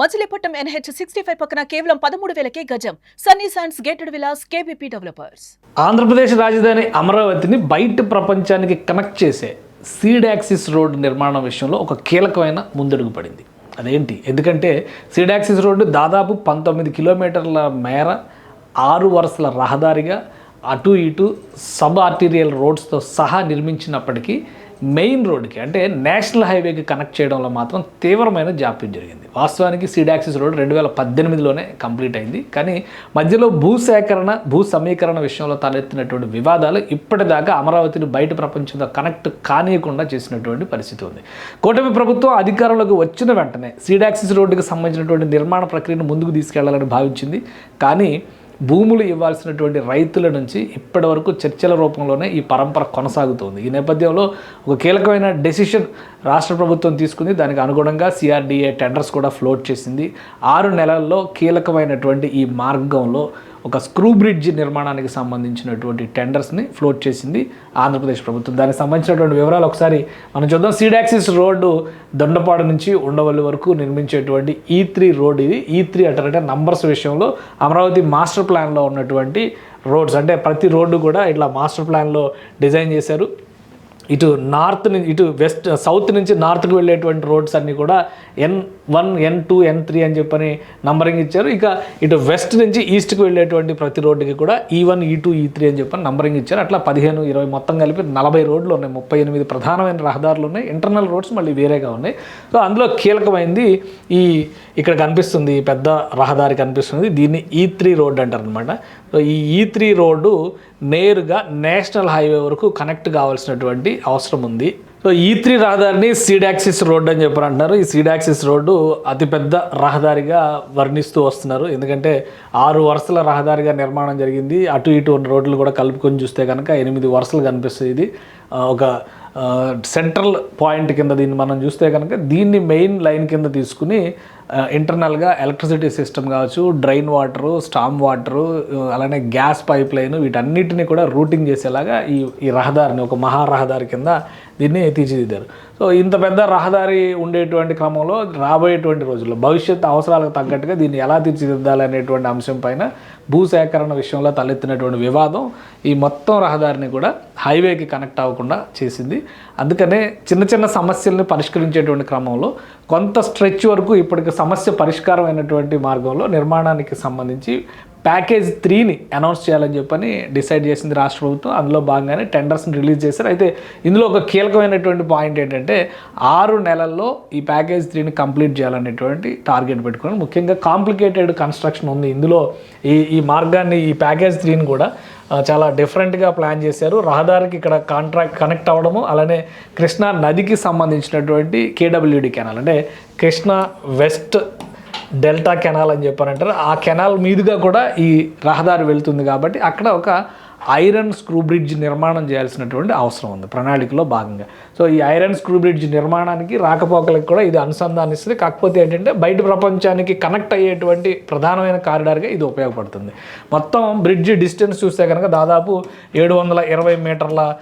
Machilipatnam NH sixty five పక్కన కేవలం పదమూడు వేలకే గజం. Sunny science gated villas KBP developers. Andhra Pradesh రాజధాని అమరావతిని బయట ప్రపంచానికి కనెక్ట్ చేసే సీడ్ యాక్సిస్ నిర్మాణం విషయంలో ఒక కీలకమైన ముందడుగు పడింది. అదేంటి? ఎందుకంటే సీడ్ యాక్సిస్ రోడ్డు దాదాపు పంతొమ్మిది కిలోమీటర్ల మేర ఆరు వరుసల రహదారిగా అటు ఇటు సబ్ ఆర్టీరియల్ రోడ్స్తో సహా నిర్మించినప్పటికీ మెయిన్ రోడ్కి అంటే నేషనల్ హైవేకి కనెక్ట్ చేయడంలో మాత్రం తీవ్రమైన జాప్యం జరిగింది. వాస్తవానికి సీడాక్సిస్ రోడ్ రెండు వేల పద్దెనిమిదిలోనే కంప్లీట్ అయింది. కానీ మధ్యలో భూ సేకరణ భూ సమీకరణ విషయంలో తలెత్తినటువంటి వివాదాలు ఇప్పటిదాకా అమరావతిని బయట ప్రపంచంతో కనెక్ట్ కానియకుండా చేసినటువంటి పరిస్థితి ఉంది. కూటమి ప్రభుత్వం అధికారంలోకి వచ్చిన వెంటనే సీడాక్సిస్ రోడ్డుకి సంబంధించినటువంటి నిర్మాణ ప్రక్రియను ముందుకు తీసుకెళ్ళాలని భావించింది. కానీ భూములు ఇవ్వాల్సినటువంటి రైతుల నుంచి ఇప్పటి వరకు చర్చల రూపంలోనే ఈ పరంపర కొనసాగుతోంది. ఈ నేపథ్యంలో ఒక కీలకమైన డెసిషన్ రాష్ట్ర ప్రభుత్వం తీసుకుంది. దానికి అనుగుణంగా సిఆర్డీఏ టెండర్స్ కూడా ఫ్లోట్ చేసింది. ఆరు నెలల్లో కీలకమైనటువంటి ఈ మార్గంలో ఒక స్క్రూ బ్రిడ్జ్ నిర్మాణానికి సంబంధించినటువంటి టెండర్స్ని ఫ్లోట్ చేసింది ఆంధ్రప్రదేశ్ ప్రభుత్వం. దానికి సంబంధించినటువంటి వివరాలు ఒకసారి మనం చూద్దాం. సీడాక్సిస్ రోడ్డు దొండపాడు నుంచి ఉండవల్లి వరకు నిర్మించేటువంటి e ఈ త్రీ రోడ్ ఇది. E ఈ త్రీ అంటారంటే నంబర్స్ విషయంలో అమరావతి మాస్టర్ ప్లాన్లో ఉన్నటువంటి రోడ్స్. అంటే ప్రతి రోడ్డు కూడా ఇట్లా మాస్టర్ ప్లాన్లో డిజైన్ చేశారు. ఇటు నార్త్ నుంచి ఇటు వెస్ట్ సౌత్ నుంచి నార్త్కి వెళ్ళేటువంటి రోడ్స్ అన్నీ కూడా N one N two N three అని చెప్పని నంబరింగ్ ఇచ్చారు. ఇక ఇటు వెస్ట్ నుంచి ఈస్ట్కి వెళ్ళేటువంటి ప్రతి రోడ్డుకి కూడా ఈ వన్ ఈ టూ ఈ త్రీ అని చెప్పని నంబరింగ్ ఇచ్చారు. అట్లా పదిహేను ఇరవై మొత్తం కలిపి నలభై రోడ్లు ఉన్నాయి. ముప్పై ఎనిమిది ప్రధానమైన రహదారులు ఉన్నాయి. ఇంటర్నల్ రోడ్స్ మళ్ళీ వేరేగా ఉన్నాయి. సో అందులో కీలకమైంది ఈ ఇక్కడ కనిపిస్తుంది పెద్ద రహదారి కనిపిస్తుంది. దీన్ని e ఈ త్రీ రోడ్ అంటారు అనమాట సో ఈ e ఈ త్రీ రోడ్డు నేరుగా నేషనల్ హైవే వరకు కనెక్ట్ కావాల్సినటువంటి అవసరం ఉంది. సో ఈ త్రీ రహదారిని సీడాక్సిస్ రోడ్ అని చెప్పారు అంటున్నారు ఈ సీడాక్సిస్ రోడ్డు అతిపెద్ద రహదారిగా వర్ణిస్తూ వస్తున్నారు. ఎందుకంటే ఆరు వరుసల రహదారిగా నిర్మాణం జరిగింది. అటు ఇటు ఉన్న రోడ్లు కూడా కలుపుకొని చూస్తే కనుక ఎనిమిది వరుసలు కనిపిస్తుంది ఇది ఒక సెంట్రల్ పాయింట్ కింద దీన్ని మనం చూస్తే కనుక దీన్ని మెయిన్ లైన్ కింద తీసుకుని ఇంటర్నల్గా ఎలక్ట్రిసిటీ సిస్టమ్ కావచ్చు డ్రైన్ వాటరు స్టామ్ వాటరు అలానే గ్యాస్ పైప్ లైన్ వీటన్నిటిని కూడా రూటింగ్ చేసేలాగా ఈ ఈ రహదారిని ఒక మహా రహదారి కింద దీన్ని తీర్చిదిద్దారు. సో ఇంత పెద్ద రహదారి ఉండేటువంటి క్రమంలో రాబోయేటువంటి రోజుల్లో భవిష్యత్ అవసరాలకు తగ్గట్టుగా దీన్ని ఎలా తీర్చిదిద్దాలి అనేటువంటి అంశం పైన భూసేకరణ విషయంలో తలెత్తినటువంటి వివాదం ఈ మొత్తం రహదారిని కూడా హైవేకి కనెక్ట్ అవ్వకుండా చేసింది. అందుకనే చిన్న చిన్న సమస్యల్ని పరిష్కరించేటువంటి క్రమంలో కొంత స్ట్రెచ్ వరకు ఇప్పటికి సమస్య పరిష్కారం అయినటువంటి మార్గంలో నిర్మాణానికి సంబంధించి ప్యాకేజ్ త్రీని అనౌన్స్ చేయాలని చెప్పని డిసైడ్ చేసింది రాష్ట్ర ప్రభుత్వం. అందులో భాగంగానే టెండర్స్ని రిలీజ్ చేశారు. అయితే ఇందులో ఒక కీలకమైనటువంటి పాయింట్ ఏంటంటే ఆరు నెలల్లో ఈ ప్యాకేజ్ త్రీని కంప్లీట్ చేయాలనేటువంటి టార్గెట్ పెట్టుకొని ముఖ్యంగా కాంప్లికేటెడ్ కన్స్ట్రక్షన్ ఉంది. ఇందులో ఈ ఈ మార్గాన్ని ఈ ప్యాకేజ్ త్రీని కూడా చాలా డిఫరెంట్గా ప్లాన్ చేశారు. రహదారికి ఇక్కడ కాంట్రాక్ట్ కనెక్ట్ అవ్వడము అలానే కృష్ణా నదికి సంబంధించినటువంటి కేడబ్ల్యూడి కెనాల్. అంటే కృష్ణా వెస్ట్ డెల్టా కెనాల్ అని చెప్పారంటారు. ఆ కెనాల్ మీదుగా కూడా ఈ రహదారి వెళ్తుంది కాబట్టి అక్కడ ఒక ఐరన్ స్క్రూ బ్రిడ్జ్ నిర్మాణం చేయాల్సినటువంటి అవసరం ఉంది ప్రణాళికలో భాగంగా. సో ఈ ఐరన్ స్క్రూ బ్రిడ్జ్ నిర్మాణానికి రాకపోకలకు కూడా ఇది అనుసంధానిస్తుంది. కాకపోతే ఏంటంటే బయట ప్రపంచానికి కనెక్ట్ అయ్యేటువంటి ప్రధానమైన కారిడార్గా ఇది ఉపయోగపడుతుంది. మొత్తం బ్రిడ్జ్ డిస్టెన్స్ చూస్తే కనుక దాదాపు ఏడు వందల ఇరవై మీటర్ల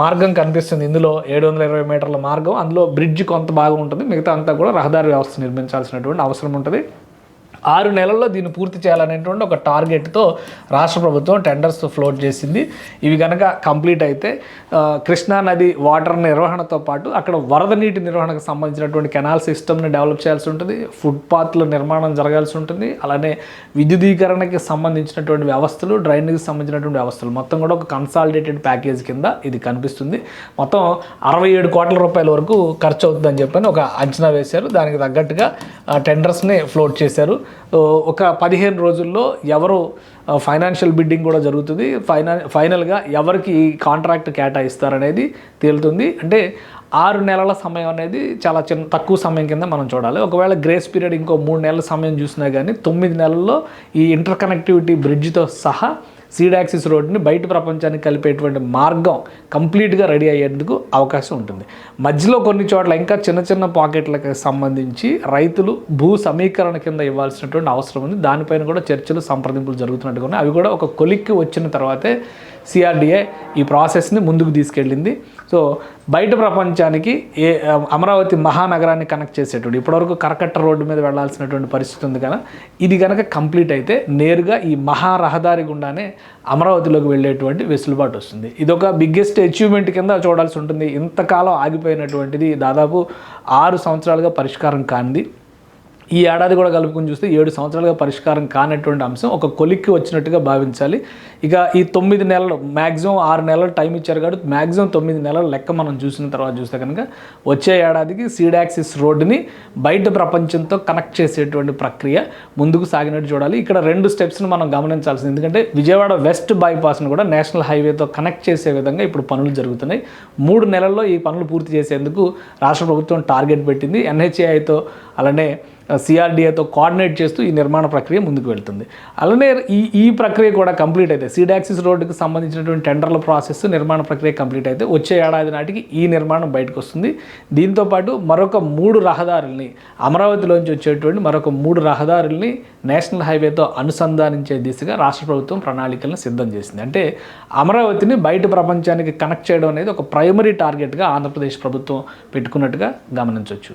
మార్గం కనిపిస్తుంది. ఇందులో ఏడు వందల ఇరవై మీటర్ల మార్గం. అందులో బ్రిడ్జ్ కొంత భాగం ఉంటుంది. మిగతా అంతా కూడా రహదారి వ్యవస్థ నిర్మించాల్సినటువంటి అవసరం ఉంటుంది. ఆరు నెలల్లో దీన్ని పూర్తి చేయాలనేటువంటి ఒక టార్గెట్తో రాష్ట్ర ప్రభుత్వం టెండర్స్ ఫ్లోట్ చేసింది. ఇవి కనుక కంప్లీట్ అయితే కృష్ణా నది వాటర్ నిర్వహణతో పాటు అక్కడ వరద నీటి నిర్వహణకు సంబంధించినటువంటి కెనాల్ సిస్టమ్ని డెవలప్ చేయాల్సి ఉంటుంది ఫుట్పాత్ల నిర్మాణం జరగాల్సి ఉంటుంది అలానే విద్యుదీకరణకి సంబంధించినటువంటి వ్యవస్థలు డ్రైనేజ్కి సంబంధించినటువంటి వ్యవస్థలు. మొత్తం కూడా ఒక కన్సాలిడేటెడ్ ప్యాకేజ్ కింద ఇది కనిపిస్తుంది. మొత్తం అరవై ఏడు కోట్ల రూపాయల వరకు ఖర్చు అవుతుందని చెప్పని ఒక అంచనా వేశారు. దానికి తగ్గట్టుగా టెండర్స్ని ఫ్లోట్ చేశారు. ఒక పదిహేను రోజుల్లో ఎవరు ఫైనాన్షియల్ బిడ్డింగ్ కూడా జరుగుతుంది. ఫైనా ఫైనల్గా ఎవరికి ఈ కాంట్రాక్ట్ కేటాయిస్తారనేది తేలుతుంది. అంటే ఆరు నెలల సమయం అనేది చాలా చిన్న తక్కువ సమయం కింద మనం చూడాలి. ఒకవేళ గ్రేస్ పీరియడ్ ఇంకో మూడు నెలల సమయం చూసినా కానీ తొమ్మిది నెలల్లో ఈ ఇంటర్ కనెక్టివిటీ బ్రిడ్జ్తో సహా సీడాక్సిస్ రోడ్ని బయట ప్రపంచానికి కలిపేటువంటి మార్గం కంప్లీట్గా రెడీ అయ్యేందుకు అవకాశం ఉంటుంది. మధ్యలో కొన్ని చోట్ల ఇంకా చిన్న చిన్న పాకెట్లకు సంబంధించి రైతులు భూ సమీకరణ కింద ఇవ్వాల్సినటువంటి అవసరం ఉంది. దానిపైన కూడా చర్చలు సంప్రదింపులు జరుగుతున్నట్టుగా ఉన్నాయి. అవి కూడా ఒక కొలిక్కి వచ్చిన తర్వాతే సిఆర్డిఏ ఈ ప్రాసెస్ని ముందుకు తీసుకెళ్ళింది. సో బయట ప్రపంచానికి ఏ అమరావతి మహానగరాన్ని కనెక్ట్ చేసేటువంటి ఇప్పటివరకు కరకట్ట రోడ్డు మీద వెళ్ళాల్సినటువంటి పరిస్థితి ఉంది కదా ఇది కనుక కంప్లీట్ అయితే నేరుగా ఈ మహా రహదారి గుండానే అమరావతిలోకి వెళ్ళేటువంటి వెసులుబాటు వస్తుంది. ఇది ఒక బిగ్గెస్ట్ అచీవ్మెంట్ కింద చూడాల్సి ఉంటుంది. ఇంతకాలం ఆగిపోయినటువంటిది దాదాపు ఆరు సంవత్సరాలుగా పరిష్కారం కానిది. ఈ ఏడాది కూడా కలుపుకొని చూస్తే ఏడు సంవత్సరాలుగా పరిష్కారం కానటువంటి అంశం ఒక కొలిక్కి వచ్చినట్టుగా భావించాలి. ఇక ఈ తొమ్మిది నెలలు మ్యాక్సిమం ఆరు నెలలు టైం ఇచ్చారు కాబట్టి మ్యాక్సిమం తొమ్మిది నెలల లెక్క మనం చూసిన తర్వాత చూస్తే కనుక వచ్చే ఏడాదికి సీడాక్సిస్ రోడ్డుని బయట ప్రపంచంతో కనెక్ట్ చేసేటువంటి ప్రక్రియ ముందుకు సాగినట్టు చూడాలి. ఇక్కడ రెండు స్టెప్స్ని మనం గమనించాల్సింది. ఎందుకంటే విజయవాడ వెస్ట్ బైపాస్ను కూడా నేషనల్ హైవేతో కనెక్ట్ చేసే విధంగా ఇప్పుడు పనులు జరుగుతున్నాయి. మూడు నెలల్లో ఈ పనులు పూర్తి చేసేందుకు రాష్ట్ర ప్రభుత్వం టార్గెట్ పెట్టింది. ఎన్హెచ్ఏఐతో అలానే సిఆర్డీఏతో కోఆర్డినేట్ చేస్తూ ఈ నిర్మాణ ప్రక్రియ ముందుకు వెళ్తుంది. అలానే ఈ ఈ ప్రక్రియ కూడా కంప్లీట్ అయితే సీడాక్సిస్ రోడ్డుకి సంబంధించినటువంటి టెండర్ల ప్రాసెస్ నిర్మాణ ప్రక్రియ కంప్లీట్ అయితే వచ్చే ఏడాది నాటికి ఈ నిర్మాణం బయటకు వస్తుంది. దీంతోపాటు మరొక మూడు రహదారుల్ని అమరావతిలోంచి వచ్చేటువంటి మరొక మూడు రహదారుల్ని నేషనల్ హైవేతో అనుసంధానించే దిశగా రాష్ట్ర ప్రభుత్వం ప్రణాళికలను సిద్ధం చేసింది. అంటే అమరావతిని బయట ప్రపంచానికి కనెక్ట్ చేయడం అనేది ఒక ప్రైమరీ టార్గెట్గా ఆంధ్రప్రదేశ్ ప్రభుత్వం పెట్టుకున్నట్టుగా గమనించవచ్చు.